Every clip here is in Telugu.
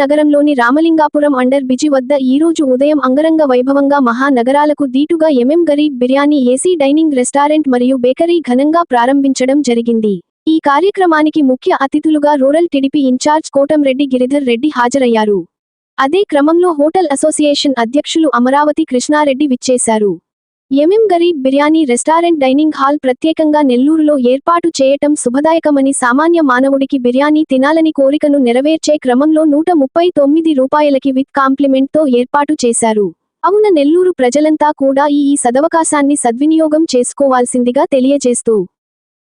నగరంలోని రామలింగాపురం అండర్ బిజి వద్ద ఈరోజు ఉదయం అంగరంగ వైభవంగా మహానగరాలకు దీటుగా MM Garib biryani AC dining restaurant మరియు బేకరీ ఘనంగా ప్రారంభించడం జరిగింది. ఈ కార్యక్రమానికి ముఖ్య అతిథులుగా rural TDP incharge Kotamreddy Giridhar Reddy హాజరయ్యారు. అదే క్రమంలో హోటల్ అసోసియేషన్ అధ్యక్షులు అమరావతి కృష్ణారెడ్డి విచ్చేశారు. MM Garib biryani restaurant dining hall ప్రత్యేకంగా నెల్లూరులో ఏర్పాటు చేయటం శుభదాయకమని సామాన్య మానవుడికి బిర్యానీ తినాలని కోరికను నెరవేర్చే క్రమంలో నూట ముప్పై తొమ్మిది రూపాయలకి విత్ కాంప్లిమెంట్తో ఏర్పాటు చేశారు. అవున నెల్లూరు ప్రజలంతా కూడా ఈ ఈ సదవకాశాన్ని సద్వినియోగం చేసుకోవాల్సిందిగా తెలియజేస్తూ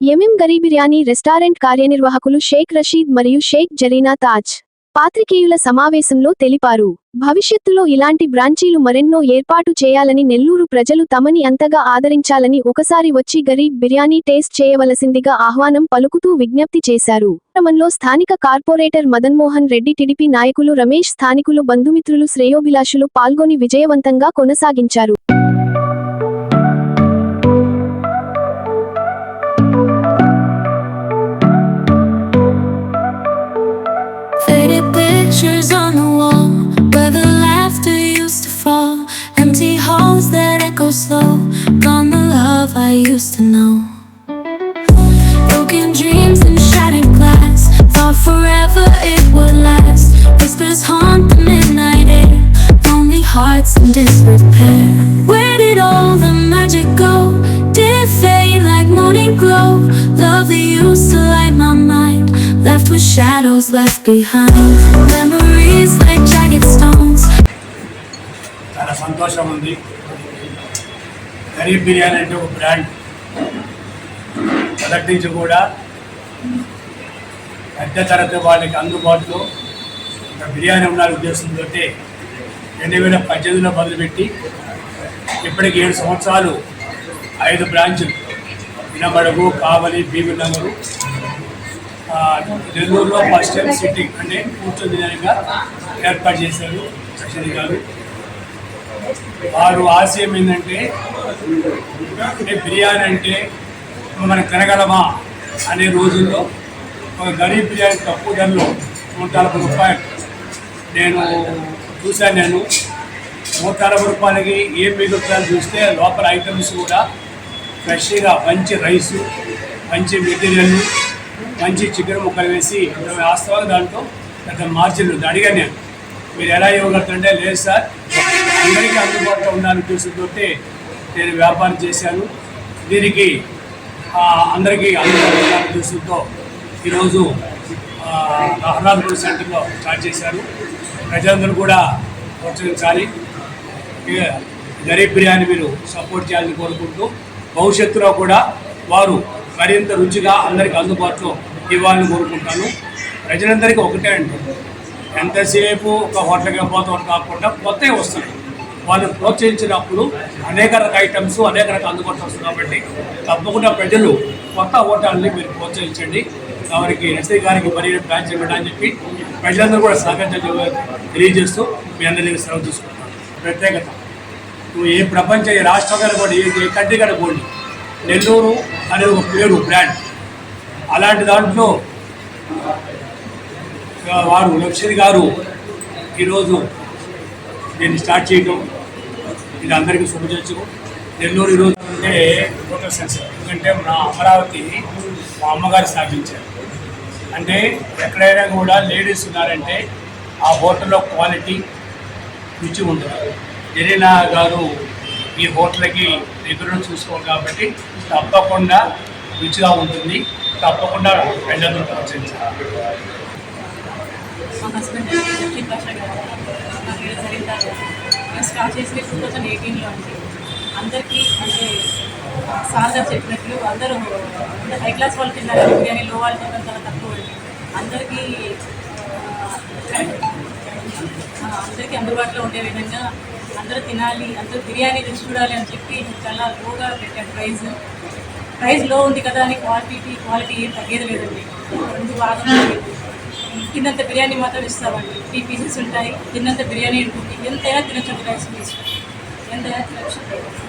ఎంఎం గరీబ్ బిర్యానీ రెస్టారెంట్ కార్యనిర్వాహకులు షేక్ రషీద్ మరియు షేక్ జరీనా తాజ్ పాత్రికేయుల సమావేశంలో తెలిపారు. భవిష్యత్తులో ఇలాంటి బ్రాంచీలు మరెన్నో ఏర్పాటు చేయాలని నెల్లూరు ప్రజలు తమని అంతగా ఆదరించాలని ఒకసారి వచ్చి గరీబ్ బిర్యానీ టేస్ట్ చేయవలసిందిగా ఆహ్వానం పలుకుతూ విజ్ఞప్తి చేశారు. క్రమంలో స్థానిక కార్పొరేటర్ మదన్మోహన్ రెడ్డి టిడిపి నాయకులు రమేష్ స్థానికులు బంధుమిత్రులు శ్రేయోభిలాషులు పాల్గొని విజయవంతంగా కొనసాగించారు. Pictures on the wall where the laughter used to fall. Empty halls that echo slow. Gone the love I used to know. Broken dreams and shattered glass. Thought forever it would last. Whispers haunt the midnight air. Lonely hearts in disrepair. Where did all the magic go? Did it fade like morning glow? Love that used to light my mind. Left with shadows left behind. Memories like jagged stones. చాలా సంతోషం ఉంది గరీబ్ బిర్యానీ అంటే ఒక బ్రాండ్ మొదటి నుంచి కూడా పెద్ద తరగతి వాళ్ళకి అందుబాటులో ఒక బిర్యానీ ఉండాలి ఉద్దేశంతో రెండు వేల పద్దెనిమిదిలో మొదలుపెట్టి ఇప్పటికి ఏడు సంవత్సరాలు ఐదు బ్రాంచులు వినబడగు కావలి బీబీ నగరు నెల్లూరులో ఫస్ట్ టైం సిట్టింగ్ అంటే కూర్చొని విధానంగా ఏర్పాటు చేశారు రషీద్ గారు. వారు ఆశయం ఏంటంటే అంటే బిర్యానీ అంటే మనం తినగలమా అనే రోజుల్లో ఒక గరీబ్ బిర్యానీ తక్కువ ధరలో నూట నలభై రూపాయలు. నేను చూశాను నేను. నూట నలభై రూపాయలకి ఏం మిగులుతుందని చూస్తే లోపల ఐటమ్స్ కూడా ఫ్రెష్గా మంచి రైసు మంచి మెటీరియల్ మంచి చికెన్ ముక్కలు వేసి వాస్తవంగా దాంట్లో పెద్ద మార్జిన్ ఉంది. అడిగాను నేను మీరు ఎలా ఇవ్వగలుగుతుంటే లేదు సార్. అందరికీ అందుబాటులో ఉండాలని ఉద్దేశంతో నేను వ్యాపారం చేశాను. దీనికి అందరికీ అందుబాటులో ఉండాలని ఉద్దేశంతో ఈరోజు అహ్లాద్పూర్ సెంటర్లో స్టార్ట్ చేశారు. ప్రజలందరూ కూడా ప్రోత్సహించాలి. ఇక గరీబ్ బిర్యానీ మీరు సపోర్ట్ చేయాలని కోరుకుంటూ భవిష్యత్తులో కూడా వారు మరింత రుచిగా అందరికీ అందుబాటులో ఇవ్వాలని కోరుకుంటాను. ప్రజలందరికీ ఒకటే అంటారు ఎంతసేపు ఒక హోటల్కి పోతాం కాకుండా కొత్తవి వస్తున్నాయి. వాళ్ళు ప్రోత్సహించినప్పుడు అనేక రకాల ఐటమ్స్ అనేక రకాల అందుబాటులో వస్తుంది కాబట్టి తప్పకుండా ప్రజలు కొత్త హోటల్ని మీరు ప్రోత్సహించండి. వారికి ఎస్ఐ గారికి మరి ప్లాన్ ఇవ్వండి అని చెప్పి ప్రజలందరూ కూడా సహకరించాలని తెలియజేస్తూ మీ అందరికీ సెలవు తీసుకుంటాను ప్రత్యేకత. నువ్వు ఏ ప్రపంచ ఏ రాష్ట్రం కానీ కూడా ఏ ఏ కంట్రీ కానీ పోండి. నెల్లూరు అనే ఒక పేరు బ్రాండ్ అలాంటి దాంట్లో వారు లక్ష్మి గారు ఈరోజు దీన్ని స్టార్ట్ చేయటం ఇది అందరికీ శుభచర్చు. నెల్లూరు ఈరోజు అంటే టోటల్ సెన్స్ ఎందుకంటే నా అమరావతి మా అమ్మగారు స్థాపించారు. అంటే ఎక్కడైనా కూడా లేడీస్ ఉన్నారంటే ఆ హోటల్లో క్వాలిటీ రుచి ఉంటుంది జరీనా గారు ఈ హోటల్కి దగ్గర చూసుకోవాలి కాబట్టి తప్పకుండా రుచిగా ఉంటుంది. తప్పకుండా ప్రజలను ప్రోత్సహించాలి మా స్టార్ట్ టూ థౌజండ్ ఎయిటీన్లో అండి అందరికీ అంటే సార్ గారు చెప్పినట్లు అందరూ అంటే హై క్లాస్ వాళ్ళు తిన్నారు బిర్యానీ లో వాళ్ళు తిన్నారు చాలా తక్కువ అందరికీ అందరికీ అందుబాటులో ఉండే విధంగా అందరూ తినాలి అందరూ బిర్యానీ రుచి చూడాలి అని చెప్పి చాలా లోగా పెట్టాను ప్రైస్. ప్రైజ్లో ఉంది కదా అని క్వాలిటీ క్వాలిటీ ఏం తగ్గేది లేదండి. రెండు బాగా తిన్నంత బిర్యానీ మాత్రం ఇస్తామండి త్రీ పీసెస్ ఉంటాయి. తిన్నంత బిర్యానీ ఉంటుంది. ఎంతైనా తినచ్చు రైస్ పీస్ ఎంతైనా తినచ్చు.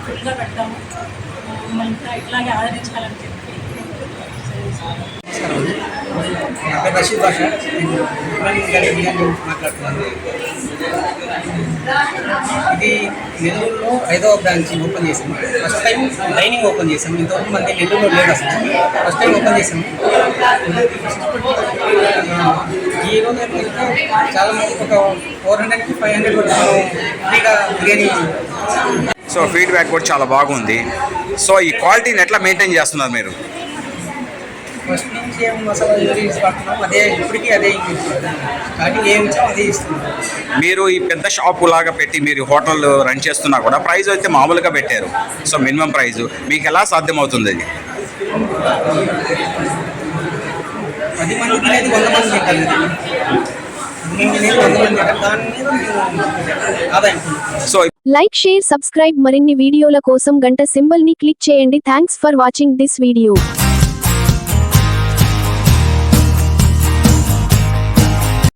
ఫుల్గా పెడతాము. మమ్మల్ని ఇట్లాగే ఆదరించాలని చెప్పి. రషీద్ భాష మాట్లాడుతున్నాను ఇది నెల్లూరులో ఐదవ బ్రాంచ్ ఓపెన్ చేసాము ఫస్ట్ టైం డైనింగ్ ఓపెన్ చేసాము ఇంతవరకు మనకి నెల్లూరులో లేదు అసలు ఫస్ట్ టైం ఓపెన్ చేసాము ఈ రోజు ఏంటంటే చాలా మందికి ఒక ఫోర్ హండ్రెడ్కి ఫైవ్ హండ్రెడ్ వరకు ఫ్రీగా బిర్యానీ సో ఫీడ్బ్యాక్ కూడా చాలా బాగుంది. సో ఈ క్వాలిటీని ఎట్లా మెయింటైన్ చేస్తున్నారు మీరు? ఫస్ట్ నుంచి ఏం మసాలా యూజ్ పడుతున్నాం అదే ఇప్పటికీ అదే స్టార్టింగ్ ఏం ఇచ్చాం అదే ఇస్తున్నాం. మీరు ఈ పెద్ద షాపు లాగా పెట్టి మీరు హోటల్ రన్ చేస్తున్నా కూడా ప్రైస్ అయితే మామూలుగా పెట్టారు. సో మినిమం ప్రైస్ మీకు ఎలా సాధ్యమవుతుంది? అది పది మంది తినేది వంద మంది లైక్ షేర్ సబ్స్క్రైబ్ మరిన్ని వీడియోల కోసం గంట సింబల్ని క్లిక్ చేయండి. Thanks for watching this video.